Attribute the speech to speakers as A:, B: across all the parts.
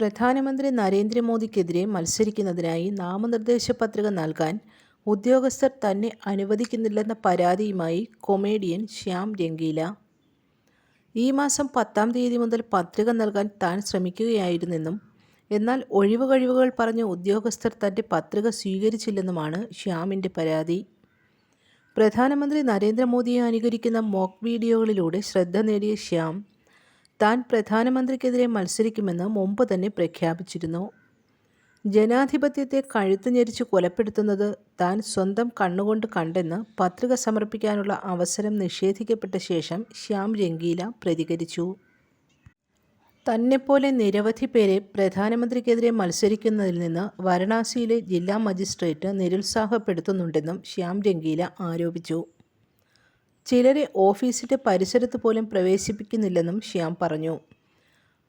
A: പ്രധാനമന്ത്രി നരേന്ദ്രമോദിക്കെതിരെ മത്സരിക്കുന്നതിനായി നാമനിർദ്ദേശ പത്രിക നൽകാൻ ഉദ്യോഗസ്ഥർ തന്നെ അനുവദിക്കുന്നില്ലെന്ന പരാതിയുമായി കൊമേഡിയൻ ശ്യാം രംഗീല. ഈ മാസം പത്താം തീയതി മുതൽ പത്രിക നൽകാൻ താൻ ശ്രമിക്കുകയായിരുന്നെന്നും എന്നാൽ ഒഴിവ് കഴിവുകൾ പറഞ്ഞ ഉദ്യോഗസ്ഥർ തന്റെ പത്രിക സ്വീകരിച്ചില്ലെന്നുമാണ് ശ്യാമിന്റെ പരാതി. പ്രധാനമന്ത്രി നരേന്ദ്രമോദിയെ അനുകരിക്കുന്ന മോക്ക് വീഡിയോകളിലൂടെ ശ്രദ്ധ നേടിയ ശ്യാം താൻ പ്രധാനമന്ത്രിക്കെതിരെ മത്സരിക്കുമെന്ന് മുമ്പ് തന്നെ പ്രഖ്യാപിച്ചിരുന്നു. ജനാധിപത്യത്തെ കഴുത്ത് ഞെരിച്ച് കൊലപ്പെടുത്തുന്നത് താൻ സ്വന്തം കണ്ണുകൊണ്ട് കണ്ടെന്ന് പത്രിക സമർപ്പിക്കാനുള്ള അവസരം നിഷേധിക്കപ്പെട്ട ശേഷം ശ്യാം രംഗീല പ്രതികരിച്ചു. തന്നെപ്പോലെ നിരവധി പേരെ പ്രധാനമന്ത്രിക്കെതിരെ മത്സരിക്കുന്നതിൽ നിന്ന് വാരണാസിയിലെ ജില്ലാ മജിസ്ട്രേറ്റ് നിരുത്സാഹപ്പെടുത്തുന്നുണ്ടെന്നും ശ്യാം രംഗീല ആരോപിച്ചു. ചിലരെ ഓഫീസിന്റെ പരിസരത്ത് പോലും പ്രവേശിപ്പിക്കുന്നില്ലെന്നും ശ്യാം പറഞ്ഞു.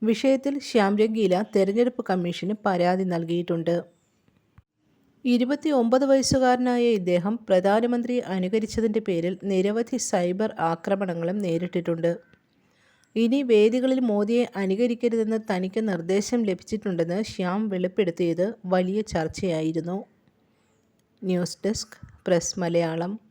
A: വിഷയത്തിൽ ശ്യാം രംഗീല തെരഞ്ഞെടുപ്പ് കമ്മീഷന് പരാതി നൽകിയിട്ടുണ്ട്. ഇരുപത്തി ഒമ്പത് വയസ്സുകാരനായ ഇദ്ദേഹം പ്രധാനമന്ത്രിയെ അനുകരിച്ചതിന്റെ പേരിൽ നിരവധി സൈബർ ആക്രമണങ്ങളും നേരിട്ടിട്ടുണ്ട്. ഇനി വേദികളിൽ മോദിയെ അനുകരിക്കരുതെന്ന് തനിക്ക് നിർദ്ദേശം ലഭിച്ചിട്ടുണ്ടെന്ന് ശ്യാം വെളിപ്പെടുത്തിയത് വലിയ ചർച്ചയായിരുന്നു. News desk press Malayalam.